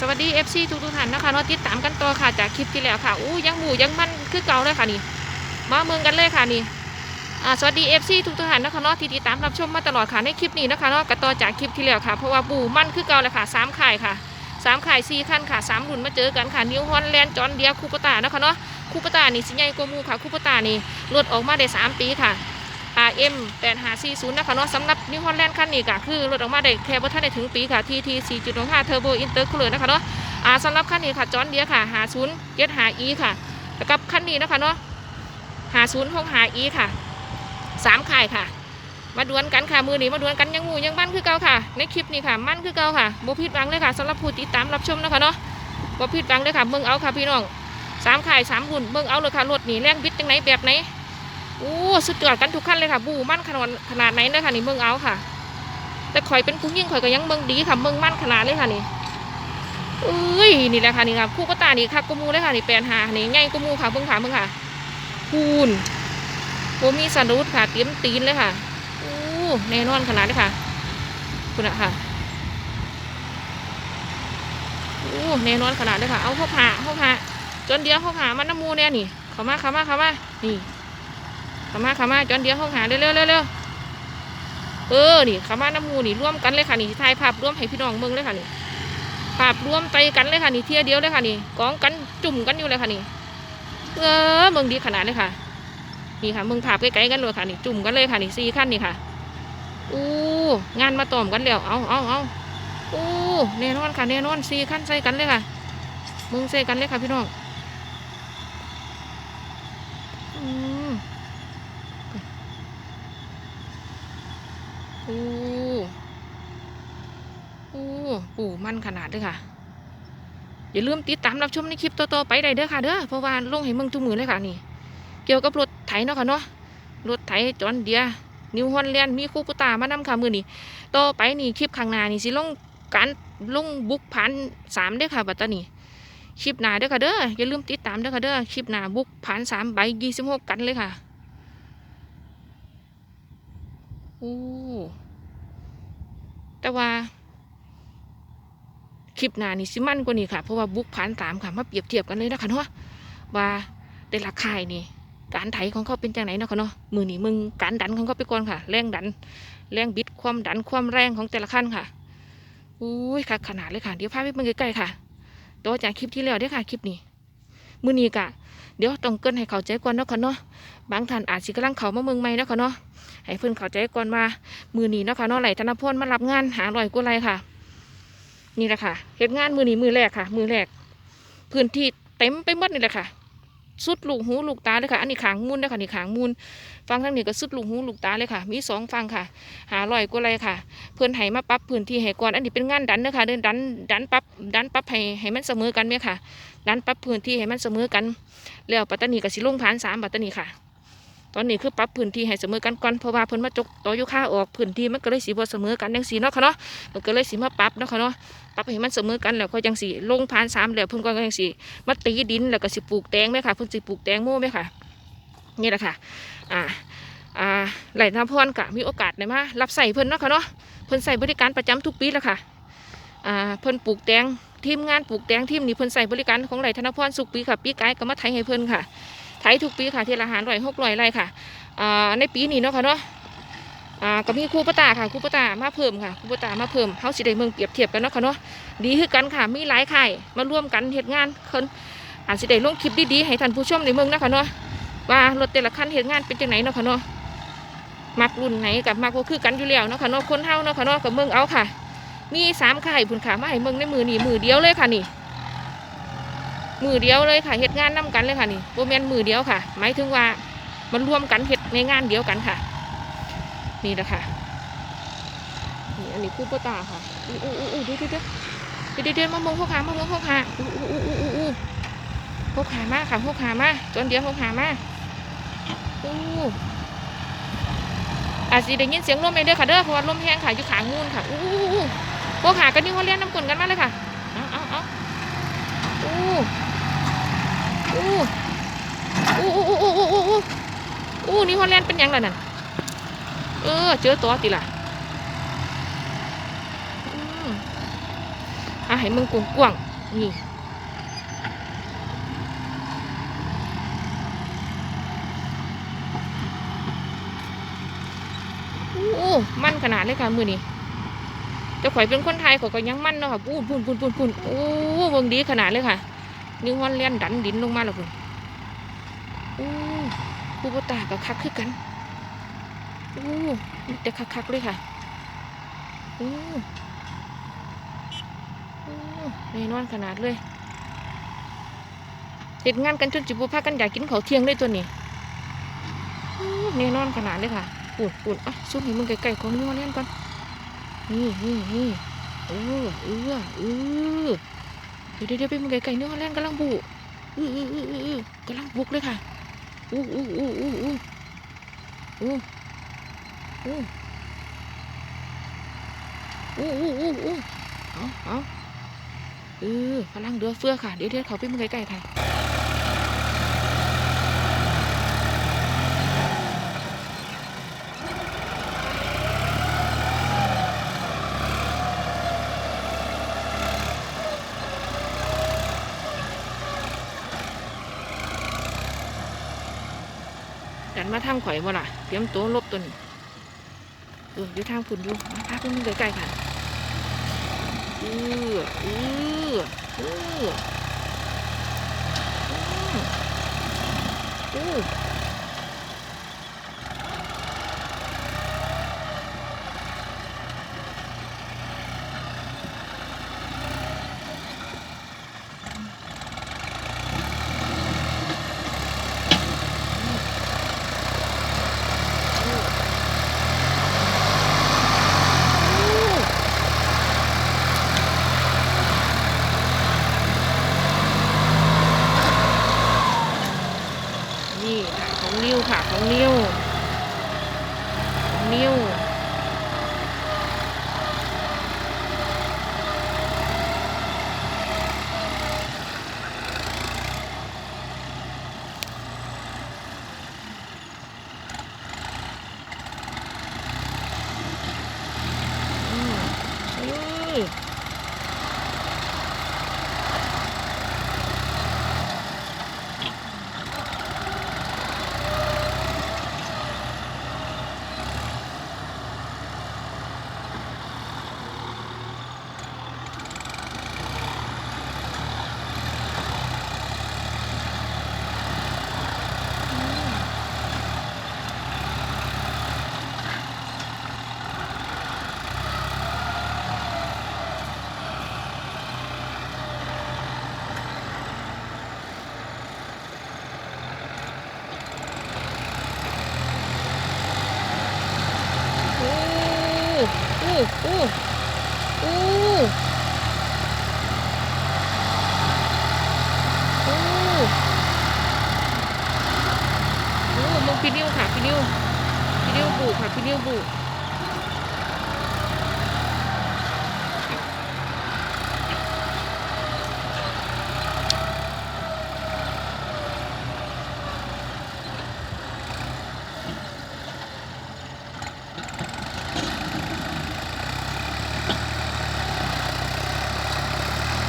สวัสดี FC ทุกทุกท่านนะคะนาติดตามกันต่อค่ะจากคลิปที่แล้วค่ะอู้ยังหมูยังมันคือเก่าเลยค่ะนี่ มาเมืองกันเลยค่ะนี่สวัสดี FC ทุกทุกท่านนะคะเนาะที่ติดตามรับชมมาตลอดค่ะในคลิปนี้นะคะนากันต่อจากคลิปที่แล้วค่ะเพราะว่าบูมันคือเก่าเลยค่ะสามข่ายค่ะสามข่ายสี่ขั้นค่ะสามรุ่นมาเจอกันค่ะนิวฮอลแลนด์จอนเดียคูปตานะคะเนาะคูปตานี่สิใหญ่กว่ามูค่ะคูปตานี่รถออกมาได้สามปีค่ะ RM 8540นะคะเนาะสำหรับนิวฮอลแลนด์คันนี้ก็คือรถออกมาได้แค่บ่ทันได้ถึงปีค่ะ TT 4.65 Turbo Intercooler นะคะเนาะอ่าสำหรับคันนี้ค่ะจอนเดียค่ะ50 75 E ค่ะแล้วกับคันนี้นะคะเนาะ50 65 E ค่ะสามข่ายค่ะ มาดวลกันค่ะมือนี้มาดวลกันยังหมูยังมั่นคือเก่าค่ะ ในคลิปนี้ค่ะมั่นคือเก่าค่ะบ่ผิดหวังเลยค่ะสำหรับผู้ติดตามรับชมนะคะเนาะบ่ผิดหวังเลยค่ะเบิ่งเอาค่ะพี่น้องสามข่ายสามหุ่นเบิ่งเอาเลยค่ะรถหนีแรงบิดจังไหนแบบไหน โอ้สุดยอดกันทุกขั้นเลยค่ะ บูมั่นขนาดขนาดไหนเนี่ยค่ะนี่เมืองเอาค่ะ แต่ข่อยเป็นผู้ยิ่งข่อยก็ยังเมืองดีค่ะเมืองมั่นขนาดเลยค่ะนี่เอ้ยนี่แหละค่ะนี่ค่ะคู่ก็ตานี่ค่ะกูมูเลยค่ะนี่แปลนหานี่ง่ายกูมูค่ะเบิ่งขาเบิ่งค่ะคูณโบมีสันรุดค่ะเตรียมตีนเลยค่ะโอ้แน่นอนขนาดเลยค่ะ คุณอะค่ะโอ้แน่นอนขนาดเลยค่ะ เอาเข้าผ่าเข้าผ่าจนเดียวเข้าผ่ามันน้ำมูเนี่ยนี่ เข้ามาเข้ามาเข้ามานี่ ขามาขามาจอนเดียวห้องหาเร็วเร็วเร็วเออนี่ขามาน้ำมูนี่ร่วมกันเลยค่ะนี่ถ่ายภาพร่วมให้พี่น้องเมืองเลยค่ะนี่ภาพร่วมใจกันเลยค่ะนี่เทียเดียวเลยค่ะนี่กองกันจุ่มกันอยู่เลยค่ะนี่เออเมืองดีขนาดเลยค่ะ นี่ค่ะเมืองภาพใกล้ๆกันเลยค่ะนี่จุ่มกันเลยค่ะนี่สี่ขั้นนี่ค่ะอู้งานมาต่อมกันแล้วเอาเอาเอาอู้แน่นอนค่ะแน่นอนสี่ขั้นใส่กันเลยค่ะเมืองใส่กันเลยค่ะพี่น้องอืม โอ้โอ้ ปู่มันขนาดเลยค่ะ อย่าลืมติดตามรับชมในคลิปต่อๆไปได้เด้อค่ะเด้อเพราะว่าลงให้มึงทุกมือเลยค่ะนี่ เกี่ยวกับรถไถเนาะค่ะเนาะรถไถจอนเดียนิวฮอลแลนด์มีคูปตามานำค่ะมือนี่ต่อไปนี่คลิปข้างหน้านี่สิลงการลงบุกผ่านสามเด้อค่ะบัตานี่คลิปหน้าเด้อค่ะเด้ออย่าลืมติดตามเด้อค่ะเด้อคลิปหน้าบุกผ่านสามใบยี่สิบหกกันเลยค่ะโอ้แต่ว่า ลิปหน้านี่สิมันกว่านี้ค่ะ เพราะว่าบุกผ่านตามค่ะ มาเปรียบเทียบกันเลยนะคะเนาะว่าแต่ละค่ายนี่การไถของเขาเป็นจังไหนเนาะค่ะเนาะมือนี่มึงการดันของเขาไปก่อนค่ะ แรงดัน แรงบิดความดันความแรงของแต่ละขั้นค่ะอุ้ยค่ะ ขนาดเลยค่ะ เดี๋ยวพาไปเบิ่งใกล้ๆค่ะต่อจากคลิปที่แล้วเด้อค่ะคลิปนี้มือนี้กะเดี๋ยวต้องเกินให้เขาใจก่อนเนาะค่ะเนาะบางท่านอาจสิกำลังเขามาเมืองใหม่เนาะค่ะเนาะให้เพิ่อนเขาใจก่อนว่ามือนี้เนาะค่ะเนาะไหลธนพลมารับงานหาลอยกว่าไรค่ะ นี่แหละค่ะเฮ็ดงานมือนี้มือแรกค่ะ มือแรก พื้นที่เต็มไปหมดนี่แหละค่ะ สุดลูกหูลูกตาเลยค่ะ อันนี้ขางมูลเลยค่ะนี่ขางมูลฟังทางนี้ก็สุดลูกหูลูกตาเลยค่ะ มีสองฟังค่ะ หาลอยกว่าไรค่ะ เพื่อนให้มาปรับพื้นที่ให้ก่อน อันนี้เป็นงานดันเด้อค่ะเดินดันดันปรับดันปรับให้ให้มันเสมอกันไหมค่ะ ดันปรับพื้นที่ให้มันเสมอกัน แล้วปัตตานีกับสิลุงผ่านสามปัตตานีค่ะ ตอนนี้คือปรับพื้นที่ให้เสมอกันก่อนเพราะว่าเพิ่นมาจกต่อยุค่าออกพื้นที่มันก็เลยสีบ่เสมอกันจังสีเนาะค่ะเนาะมันก็เลยสีมาปรับเนาะค่ะเนาะปรับให้มันเสมอกันแล้วก็จังสีลงผ่านสามแล้วเพิ่นก็จังสีมาตีดินแล้วก็สิปลูกแตงไหมค่ะเพิ่นสิปลูกแตงโมไหมค่ะนี่แหละค่ะอ่าอ่าไหลน้ำพรกะมีโอกาสได้มารับใส่เพิ่นเนาะค่ะเนาะเพิ่นใส่บริการประจำทุกปีแล้วค่ะอ่าเพิ่นปลูกแตงทีมงานปลูกแตงทีมนี้เพิ่นใส่บริการของไหลธนพรสุกปีค่ะปีกายก็มาไถให้เพิ่นค่ะ ไถทุกปีค่ะทีละหารร้อยหกร้อยไร่ค่ะในปีนี้เนาะค่ะเนาะอ่าก็มีครูปตาค่ะครูปตามาเพิ่มค่ะครูปตามาเพิ่มเฮาสิได้เมืองเปรียบเทียบกันเนาะค่ะเนาะดีคือกันค่ะมีหลายค่มาร่วมกันเฮ็ดงานคนอาจสิได้ลงคลิปดีๆให้ท่านผู้ชมในเมืองนะคะเนาะว่ารถแต่ละคันเฮ็ดงานเป็นจังไหนเนาะค่ะเนาะมักรุ่นไหนกับมักก็คือกันอยู่แล้วเนาะค่ะเนาะคนเฮาเนาะค่ะเนาะกับเมืองเอาค่ะ มีสามค่ายพุ่นค่ะมาให้เมืองในมือนี่มือเดียวเลยค่ะนี่ มือเดียวเลยค่ะเฮ็ดงานนํกันเลยค่ะนี่โบแมนมือเดียวค่ะ หมายถึงว่ามันรวมกันเห็ดในงานเดียวกันค่ะ นี่แหละค่ะนี่อันนี้คู่ปตาค่ะอู้อู้อู้อู้เดี๋ยวเดี๋ยวเดี๋ยวเดี๋ยวเดี๋ยวมามองพวกขามามองพวกขาอู้อู้อู้อู้อู้อู้พวกขามาค่ะพวกขามาจนเดียวพวกขามาอู้อาจจะได้ยินเสียงลมในเด้อค่ะเด้อเพราะว่าลมแห้งค่ะอยู่ขางูนค่ะอู้อู้อู้อู้พวกขากันนี่เขาเลี้ยนน้ำกลนกันมาเลยค่ะเอาเอาเอาอู้ อู้อู้อู้อู้อู้อู้อู้อู้นี่ฮอลแลนด์เป็นยังล่ะนั่นเออเจอตัวติล่ะอะให้มึงกว้างๆนี่โอ้มันขนาดเลยค่ะมือนี้แต่ข่อยเป็นคนไทยข่อยก็ยังมันเนาะค่ะปูนปูนปูนปูนปูนโอ้เบิ่งดีขนาดเลยค่ะ นิวฮอนแลนด์ดันดินลงมาแล้วคุณโอ้ปูปตากับคักคือกันโอ้มีแต่คักๆเลยค่ะอ้โอ้แน่นอนขนาดเลยเห็ดงานกันจนจิบุพากันอยากกินข้าวเที่ยงเลยตัวนี้โอ้แน่นอนขนาดเลยค่ะปูนปูนอะซุ่มให้มึงไกลๆของนิวฮอนแลนด์ก่อน นี่นี่นี่เออเออเออ เดี๋ยวเดี๋ยวไปมึงไก่ไก่เนื้อแรงกำลังบุกออเออืออืออือกำลังบุกเลยค่ะอู้อู้อู้อู้อู้อู้อู้อู้อู้อู้อู้เอาเอาเออกำลังเดือเฟือค่ะ เดี๋ยวเดี๋ยวเขาไปมึงไกลๆค่ะ ทางข่อยบ่ล่ะเตรียมตัวลบตัวนี้เอออยู่ทางฝุ่นอยู่มาพาเพื่อนใกล้ๆค่ะเออเออเออเออนี่ค่ะของนิ้วค่ะของนิ้วของนิ้วอืมอืม โอ้โอู้อู้อู้อู้มึงพี่นิ้วค่ะพี่นิ้วพี่นิ้วบุค่ะพี่นิ้วบุ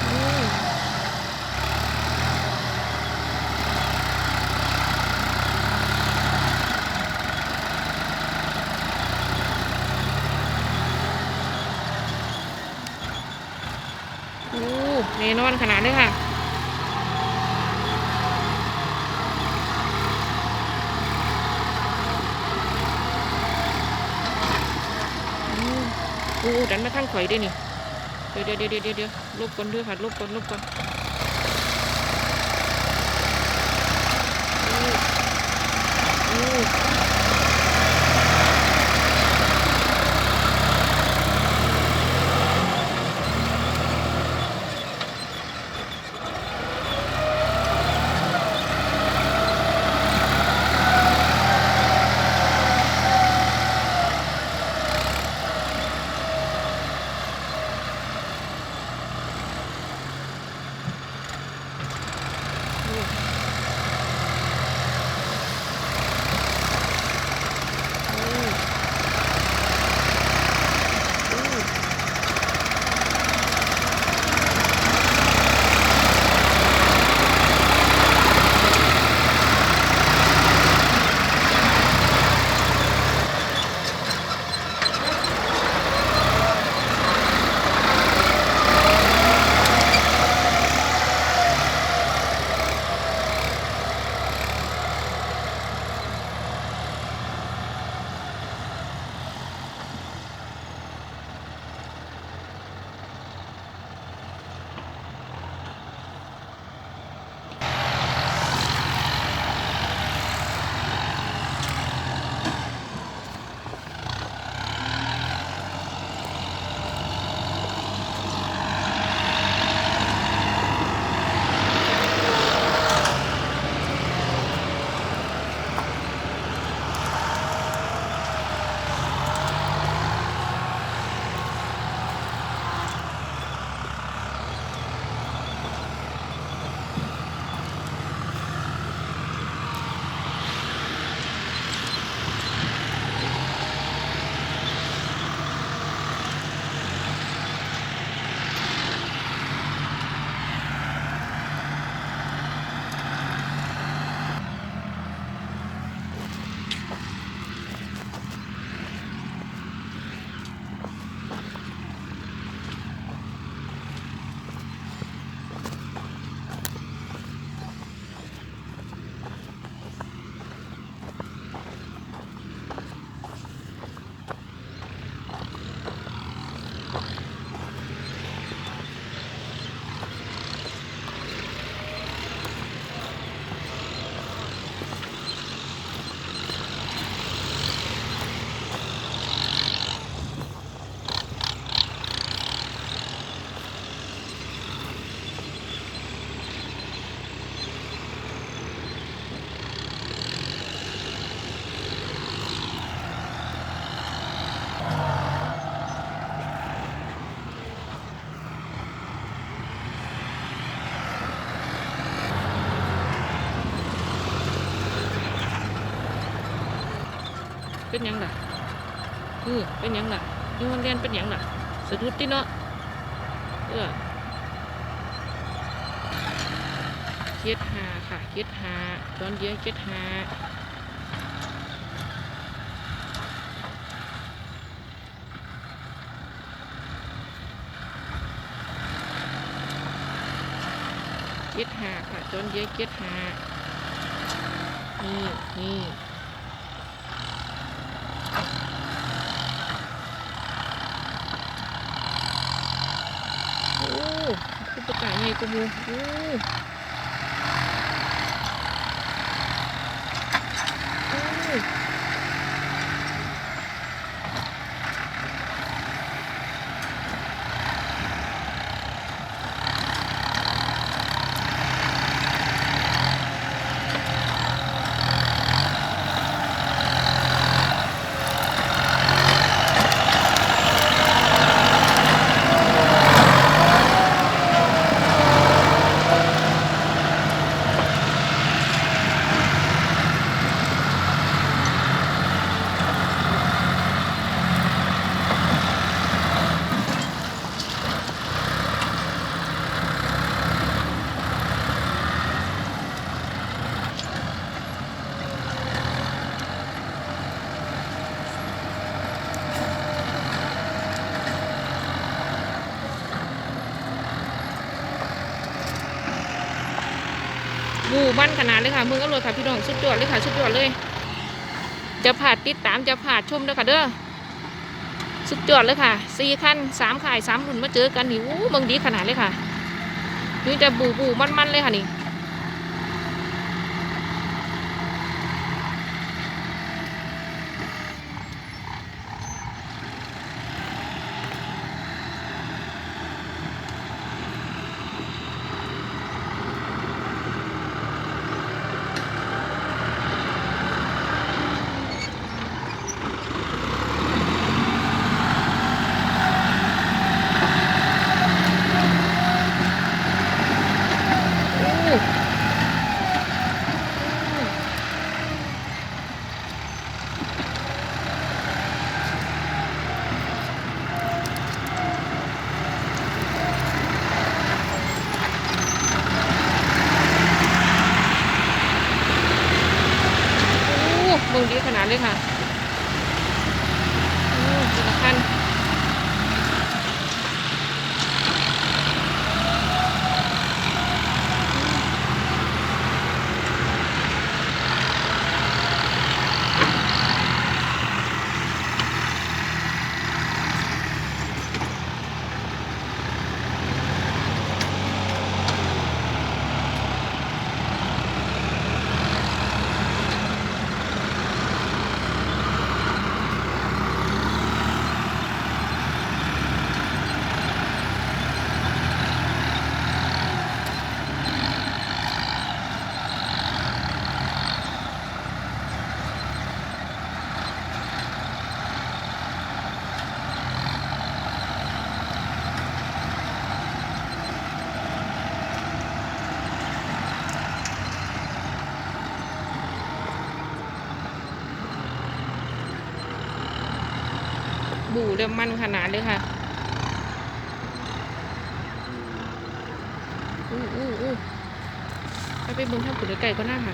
อืมโอ้แน่นอนขนาดเลยค่ะอืมโอ้ดันมาทางข่อยด้นี่ เดี๋ยวเดี๋ยวเดี๋ยวเดี๋ยวเดียวลบก่อนด้วยค่ะลบก่อนลบก่อนอืมอื ยังล่ะเออเป็นยังล่ะยูมันเรียนเป็นยังล่ะสะดุดติเนาะเออเจ็ดหาค่ะเจ็ดหาตอนเดียวเจ็ดหาเจ็ดหาค่ะตอนเดียวเจ็ดหานี่นี่ โอ้คือ ปร บูบ้านขนาดเลยค่ะมือก็รวยค่ะพี่น้องสุดยอดเลยค่ะสุดยอดเลย จะผ่าติดตามจะผ่าชมเด้อค่ะเด้อสุดยอดเลยค่ะสี่ขั้นสามข่ายสามหุ่นมาเจอกันนี่อู้มึงดีขนาดเลยค่ะนี่จะบูบูมันมันๆเลยค่ะนี่ บูเริ่มมันขนาดเลยค่ะอู้อู้อู้ไปไปเบิ่งทางขุนไก่ก็น่าค่ะ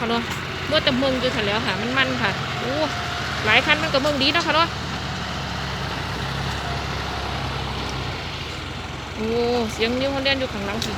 ค่ะเนาะเมื่อแต่เมืองอยู่ค่ะแล้วค่ะ มันมันค่ะโอ้หลายคันมันก็เมืองดีเนาะค่ะเนาะโอ้เสียงนิ้วเขาเล่นอยู่ข้างหลังสิ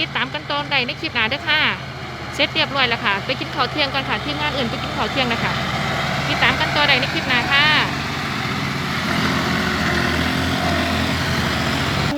ติดตามกันตอนใดในคลิปหน้าเด้อค่ะเสร็จเรียบร้อยแล้วค่ะ ไปกินข้าวเที่ยงก่อนค่ะที่งานอื่นไปกินข้าวเที่ยงนะคะติดตามกันตอนใดในคลิปหน้าค่ะ